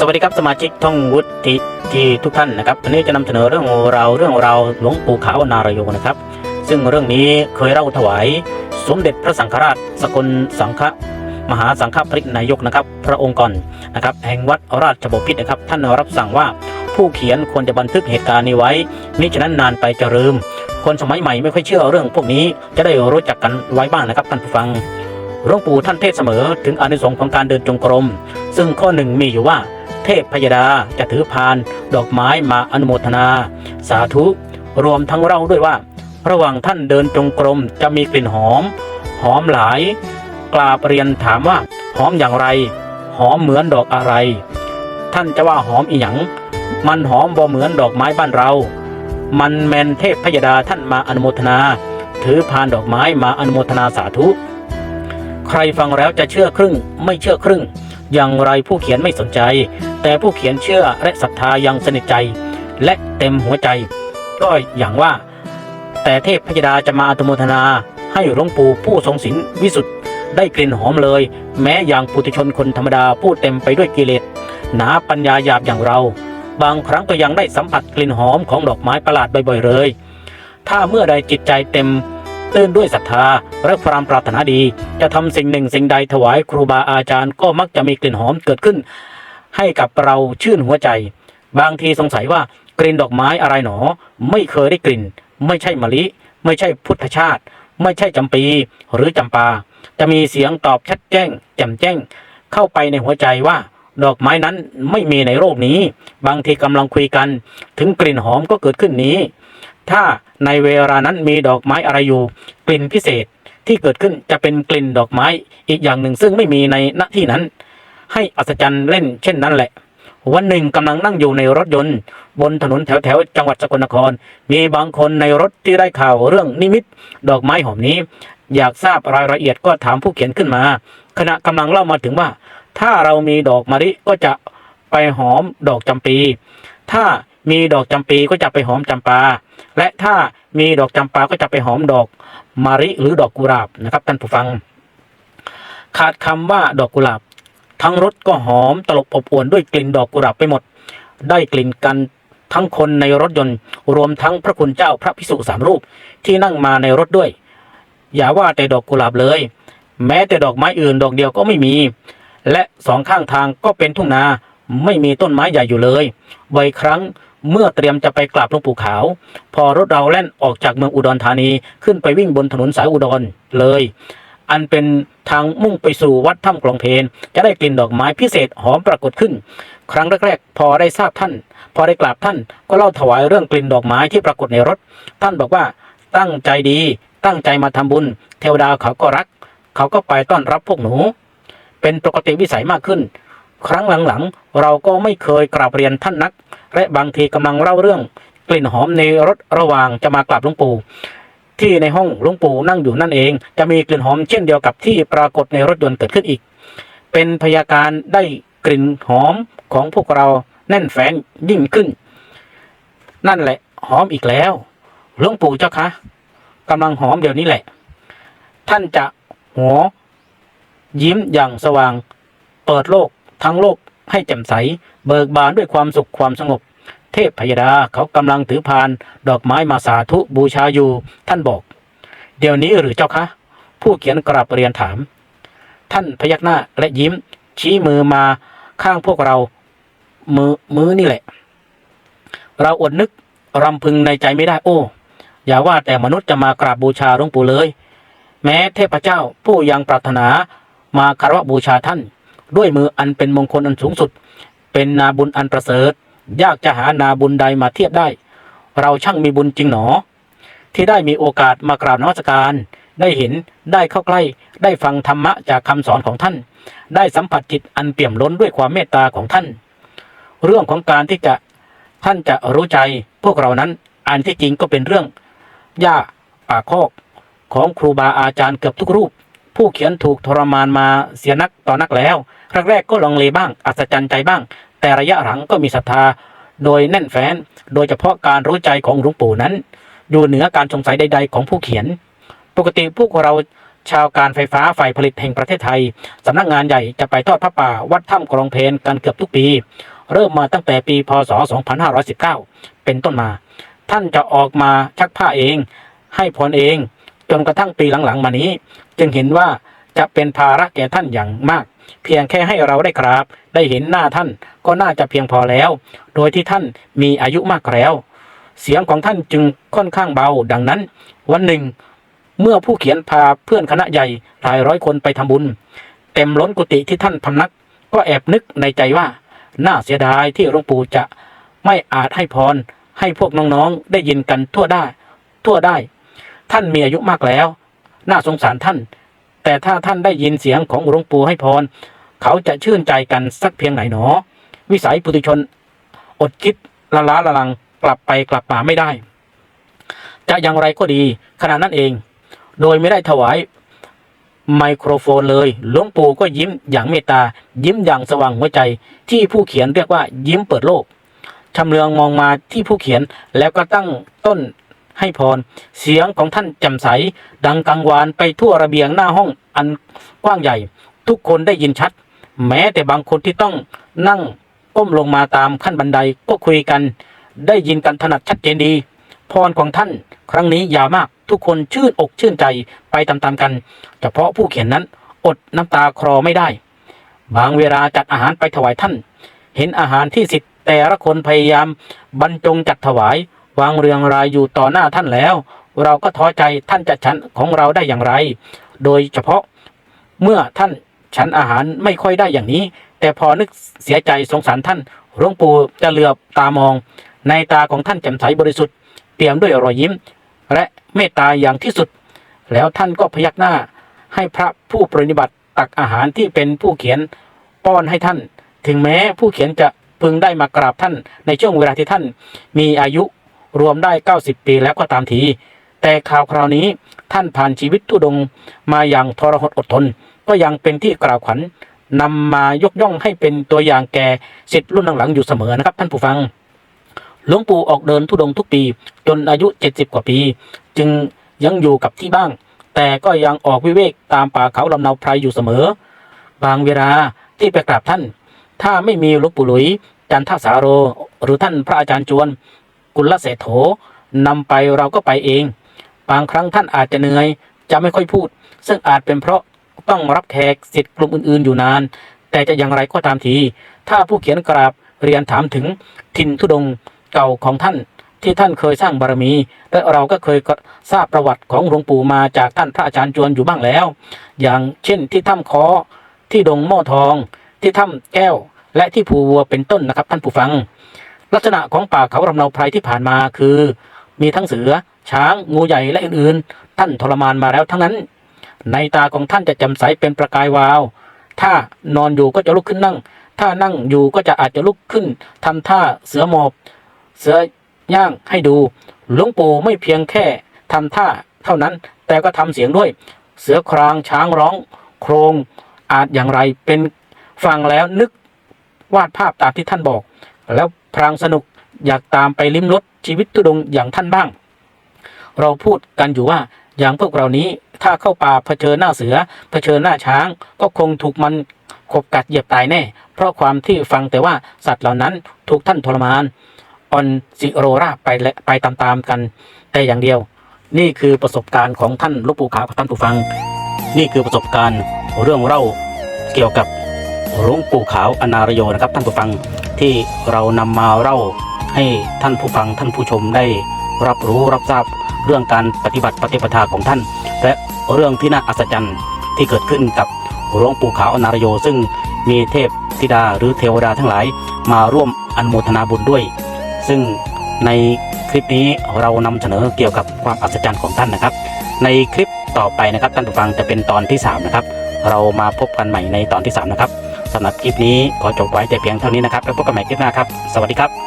สวัสดีครับสมาชิกท่องวุฒิที่ทุกท่านนะครับวันนี้จะนำเสนอเรื่องเราเรื่องเราหลวงปู่ขาวนารายโยนะครับ ซึ่งเรื่องนี้เคยเล่าถวาย สมเด็จพระสังฆราช สกลสังฆมหาสังฆปรินายกนะครับ พระองค์ก่อนนะครับ แห่งวัดราชบพิตรนะครับ ท่านรับสั่งว่าผู้เขียนควรจะบันทึกเหตุการณ์นี้ไว้มิฉะนั้นนานไปจะลืม คนสมัยใหม่ไม่ค่อยเชื่อเรื่องพวกนี้จะได้รู้จักกันไว้บ้างนะครับท่านผู้ฟังหลวงปู่ท่านเทศเสมอถึงอานิสงส์ของการเดินจงกรม ซึ่งข้อหนึ่งมีอยู่ว่า เทพพยดาจะถือพานดอกไม้มาอนุโมทนา สาธุ รวมทั้งเราด้วยว่า ระหว่างท่านเดินจงกรมจะมีกลิ่นหอม หอมหลายกราบเรียนถามว่า หอมอย่างไร หอมเหมือนดอกอะไร ท่านจะว่าหอมอีหยัง มันหอมบ่เหมือนดอกไม้บ้านเรา มันแมนเทพพยดาท่านมาอนุโมทนา ถือพานดอกไม้มาอนุโมทนาสาธุ ใครฟังแล้วจะเชื่อครึ่ง ไม่เชื่อครึ่งอย่างไรผู้เขียนไม่สนใจ แต่ผู้เขียนเชื่อและศรัทธายังสนิทใจ และเต็มหัวใจ ก็อย่างว่า แต่เทพพยดาจะมาอนุโมทนาให้หลวงปู่ผู้ทรงศีลวิสุทธ์ได้กลิ่นหอมเลย แม้อย่างปุถุชนคนธรรมดาผู้เต็มไปด้วยกิเลสหนาปัญญาหยาบอย่างเรา บางครั้งก็ยังได้สัมผัสกลิ่นหอมของดอกไม้ประหลาดบ่อยๆเลย ถ้าเมื่อใดจิตใจเต็มตื่นด้วยศรัทธาและความปรารถนาดี จะทำสิ่งหนึ่งสิ่งใดถวายครูบาอาจารย์ก็มักจะมีกลิ่นหอมเกิดขึ้น ให้กับเราชื่นหัวใจ บางทีสงสัยว่ากลิ่นดอกไม้อะไรหนอ ไม่เคยได้กลิ่น ไม่ใช่มะลิ ไม่ใช่พุทธชาติ ไม่ใช่จำปีหรือจำปา จะมีเสียงตอบชัดแจ้งแจ่มแจ้ง เข้าไปในหัวใจว่า ดอกไม้นั้นไม่มีในโลกนี้ บางทีกำลังคุยกัน ถึงกลิ่นหอมก็เกิดขึ้นนี้ ถ้าในเวลานั้นมีดอกไม้อะไรอยู่ กลิ่นพิเศษที่เกิดขึ้นจะเป็นกลิ่นดอกไม้อีกอย่างหนึ่งซึ่งไม่มีในณที่นั้น ให้อัศจรรย์เล่นเช่นนั้นแหละวันหนึ่งกำลังนั่งอยู่ในรถยนต์ บนถนนแถวแถวๆจังหวัดสกลนคร มีบางคนในรถที่ได้ข่าวเรื่องนิมิต ดอกไม้หอมนี้ อยากทราบรายละเอียดก็ถามผู้เขียนขึ้นมา ขณะกำลังเล่ามาถึงว่า ถ้าเรามีดอกมะลิก็จะไปหอมดอกจำปี ถ้ามีดอกจำปีก็จะไปหอมจำปา และถ้ามีดอกจำปาก็จะไปหอมดอกมะลิหรือดอกกุหลาบนะครับท่านผู้ฟัง ขาดคำว่าดอกกุหลาบ ทั้งรถก็หอมตลบอบอวนด้วยกลิ่นดอกกุหลาบไปหมด ได้กลิ่นกันทั้งคนในรถยนต์ รวมทั้งพระคุณเจ้าพระพิสุสามรูปที่นั่งมาในรถด้วย อย่าว่าแต่ดอกกุหลาบเลย แม้แต่ดอกไม้อื่นดอกเดียวก็ไม่มี และสองข้างทางก็เป็นทุ่งนาไม่มีต้นไม้ใหญ่อยู่เลยบ่อยครั้งเมื่อเตรียมจะไปกราบหลวงปู่ขาว พอรถเราแล่นออกจากเมืองอุดรธานีขึ้นไปวิ่งบนถนนสายอุดรเลย อันเป็นทางมุ่งไปสู่วัดถ้ำกลองเพนจะได้กลิ่นดอกไม้พิเศษหอมปรากฏขึ้น ครั้งแรกๆพอได้ทราบท่าน พอได้กราบท่าน ก็เล่าถวายเรื่องกลิ่นดอกไม้ที่ปรากฏในรถ ท่านบอกว่าตั้งใจดี ตั้งใจมาทำบุญ เทวดาเขาก็รัก เขาก็ไปต้อนรับพวกหนู เป็นปกติวิสัยมากขึ้น ครั้งหลังๆ เราก็ไม่เคยกราบเรียนท่านนัก และบางทีกำลังเล่าเรื่อง กลิ่นหอมในรถระหว่างจะมากราบหลวงปู่ ที่ในห้องหลวงปู่นั่งอยู่นั่นเอง จะมีกลิ่นหอมเช่นเดียวกับที่ปรากฏในรถยนต์เกิดขึ้นอีก เป็นพยาการได้กลิ่นหอมของพวกเราแน่นแฟนยิ่งขึ้น นั่นแหละ หอมอีกแล้วหลวงปู่เจ้าคะกำลังหอมเดี๋ยวนี้แหละ ท่านจะหัว ยิ้มอย่างสว่าง เปิดโลกทั้งโลกให้แจ่มใส เบิกบานด้วยความสุขความสงบ เทพพยดาเขากำลังถือพานดอกไม้มาสาธุบูชาอยู่ ท่านบอก เดี๋ยวนี้หรือเจ้าคะ ผู้เขียนกราบเรียนถาม ท่านพยักหน้าและยิ้ม ชี้มือมาข้างพวกเรา มือมือนี่แหละ เราอดนึกรำพึงในใจไม่ได้โอ้ อย่าว่าแต่มนุษย์จะมากราบบูชาหลวงปู่เลย แม้เทพเจ้าผู้ยังปรารถนามาคารวะบูชาท่าน ด้วยมืออันเป็นมงคลอันสูงสุด เป็นนาบุญอันประเสริฐ ยากจะหานาบุญใดมาเทียบได้ เราช่างมีบุญจริงหนอ ที่ได้มีโอกาสมากราบนมัสการ ได้เห็นได้เข้าใกล้ ได้ฟังธรรมะจากคำสอนของท่าน ได้สัมผัสจิตอันเปี่ยมล้นด้วยความเมตตาของท่าน เรื่องของการที่จะท่านจะรู้ใจพวกเรานั้นอันที่จริงก็เป็นเรื่องย่าป่าคอกของครูบาอาจารย์เกือบทุกรูป ผู้เขียนถูกทรมานมาเสียนักต่อนักแล้วแรกๆก็ลังเลบ้าง อัศจรรย์ใจบ้าง แต่ระยะหลังก็มีศรัทธา โดยแน่นแฟ้นโดยเฉพาะการรู้ใจของหลวงปู่นั้น อยู่เหนือการสงสัยใด ๆ ของผู้เขียน ปกติพวกเราชาวการไฟฟ้าฝ่ายผลิตแห่งประเทศไทย สำนักงานใหญ่จะไปทอดพระป่าวัดถ้ำกรองเพนกันเกือบทุกปี เริ่มมาตั้งแต่ปีพศ 2519 เป็นต้นมา ท่านจะออกมาชักผ้าเอง ให้พรเอง จนกระทั่งปีหลังๆ มานี้ จึงเห็นว่าจะเป็นภาระแก่ท่านอย่างมาก เพียงแค่ให้เราได้กราบได้เห็นหน้าท่านก็น่าจะเพียงพอแล้ว โดยที่ท่านมีอายุมากแล้ว เสียงของท่านจึงค่อนข้างเบาดังนั้น วันหนึ่ง เมื่อผู้เขียนพาเพื่อนคณะใหญ่หลายร้อยคนไปทำบุญ เต็มล้นกุฏิที่ท่านพำนัก ก็แอบนึกในใจว่าน่าเสียดายที่หลวงปู่จะไม่อาจให้พรให้พวกน้องๆได้ยินกันทั่วได้ ทั่วได้ ท่านมีอายุมากแล้ว น่าสงสารท่าน แต่ถ้าท่านได้ยินเสียงของหลวงปู่ให้พร เขาจะชื่นใจกันสักเพียงไหนหนอ วิสัยปุถุชน อดคิดละล้าละลังกลับไปกลับมาไม่ได้ จะอย่างไรก็ดีขณะนั้นเอง โดยไม่ได้ถวายไมโครโฟนเลยหลวงปู่ก็ยิ้มอย่างเมตตา ยิ้มอย่างสว่างหัวใจ ที่ผู้เขียนเรียกว่ายิ้มเปิดโลกชำเลืองมองมาที่ผู้เขียนแล้วก็ตั้งต้น ให้พร เสียงของท่านแจ่มใส ดังกังวานไปทั่วระเบียงหน้าห้องอันกว้างใหญ่ ทุกคนได้ยินชัด แม้แต่บางคนที่ต้องนั่งก้มลงมาตามขั้นบันไดก็คุยกัน ได้ยินกันถนัดชัดเจนดี พรของท่าน ครั้งนี้ยาวมากทุกคนชื่นอกชื่นใจไปตามๆกัน เฉพาะผู้เขียนนั้นอดน้ำตาคลอไม่ได้ บางเวลาจัดอาหารไปถวายท่าน เห็นอาหารที่สิทธิ์แต่ละคนพยายามบรรจงจัดถวาย วางเรียงรายอยู่ต่อหน้าท่านแล้ว เราก็ท้อใจท่านจะฉันของเราได้อย่างไร โดยเฉพาะเมื่อท่านฉันอาหารไม่ค่อยได้อย่างนี้ แต่พอนึกเสียใจสงสารท่านหลวงปู่จะเหลือบตามอง ในตาของท่านแจ่มใสบริสุทธิ์เปี่ยมด้วยรอยยิ้ม และเมตตาอย่างที่สุด แล้วท่านก็พยักหน้าให้พระผู้ปฏิบัติตักอาหารที่เป็นผู้เขียนป้อนให้ท่าน ถึงแม้ผู้เขียนจะพึงได้มากราบท่านในช่วงเวลาที่ท่านมีอายุ รวมได้ 90 ปีแล้วก็ตามที แต่ข่าวคราวนี้ท่านผ่านชีวิตทุดงมาอย่างทรหดอดทน ก็ยังเป็นที่กล่าวขวัญนำมายกย่องให้เป็นตัวอย่างแก่สิทธิ์รุ่นหลังๆอยู่เสมอนะครับท่านผู้ฟัง หลวงปู่ออกเดินทุดงทุกปีจนอายุ 70 กว่าปี จึงยังอยู่กับที่บ้าง แต่ก็ยังออกวิเวกตามป่าเขาลำเนาไพรอยู่เสมอ บางเวลาที่ไปกราบท่าน ถ้าไม่มีหลวงปู่หลุยจันทสาโร หรือท่านพระอาจารย์จวน กุลเศรษโถนำไปเราก็ไปเอง บางครั้งท่านอาจจะเหนื่อย จะไม่ค่อยพูด ซึ่งอาจเป็นเพราะต้องรับแขกสิทธิ์กลุ่มอื่น ๆ อยู่นาน แต่จะอย่างไรก็ตามที ถ้าผู้เขียนกราบเรียนถามถึงถิ่นทุดงเก่าของท่าน ที่ท่านเคยสร้างบารมี และเราก็เคยทราบประวัติของหลวงปู่มาจากท่านพระอาจารย์จวนอยู่บ้างแล้ว อย่างเช่นที่ถ้ำคอที่ดงหม้อทอง ที่ถ้ำแก้ว และที่ภูวัวเป็นต้นนะครับท่านผู้ฟัง ลักษณะของป่าเขาลำเนาไพรที่ผ่านมาคือ มีทั้งเสือ ช้าง งูใหญ่และอื่นๆ ท่านทรมานมาแล้วทั้งนั้น ในตาของท่านจะแจ่มใสเป็นประกายวาว ถ้านอนอยู่ก็จะลุกขึ้นนั่ง ถ้านั่งอยู่ก็จะอาจจะลุกขึ้นทำท่าเสือหมอบ เสือย่างให้ดู หลวงปู่ไม่เพียงแค่ทำท่าเท่านั้น แต่ก็ทำเสียงด้วย เสือครางช้างร้อง โครงอาจอย่างไรเป็นฟังแล้วนึกวาดภาพตามที่ท่านบอก แล้ว พรางสนุกอยากตามไปลิ้มรสชีวิตตุดงอย่างท่านบ้าง เราพูดกันอยู่ว่าอย่างพวกเรานี้ถ้าเข้าป่าเผชิญหน้าเสือ เผชิญหน้าช้าง ก็คงถูกมันขบกัดเหยียบตายแน่ เพราะความที่ฟังแต่ว่าสัตว์เหล่านั้นถูกท่านทรมานออนสิโรราไปและไปตามๆกันแต่อย่างเดียว นี่คือประสบการณ์ของท่านลูกปู่ขาวท่านผู้ฟัง นี่คือประสบการณ์เรื่องเล่าเกี่ยวกับ หลวงปู่ขาวอนารโยนะครับ ท่านผู้ฟังที่เรานำมาเล่าให้ท่านผู้ฟังท่านผู้ชมได้รับรู้รับทราบเรื่องการปฏิบัติปฏิปทาของท่าน และเรื่องที่น่าอัศจรรย์ที่เกิดขึ้นกับหลวงปู่ขาวอนารโย ซึ่งมีเทพธิดาหรือเทวดาทั้งหลาย มาร่วมอนุโมทนาบุญด้วย ซึ่งในคลิปนี้เรานำเสนอเกี่ยวกับความอัศจรรย์ของท่านนะครับ ในคลิปต่อไปนะครับท่านผู้ฟังจะเป็นตอนที่ 3 นะครับ เรามาพบกันใหม่ในตอนที่ 3 นะครับ สำหรับคลิปนี้ขอจบไว้แต่เพียงเท่านี้นะครับ แล้วพบกันใหม่คลิปหน้าครับ สวัสดีครับ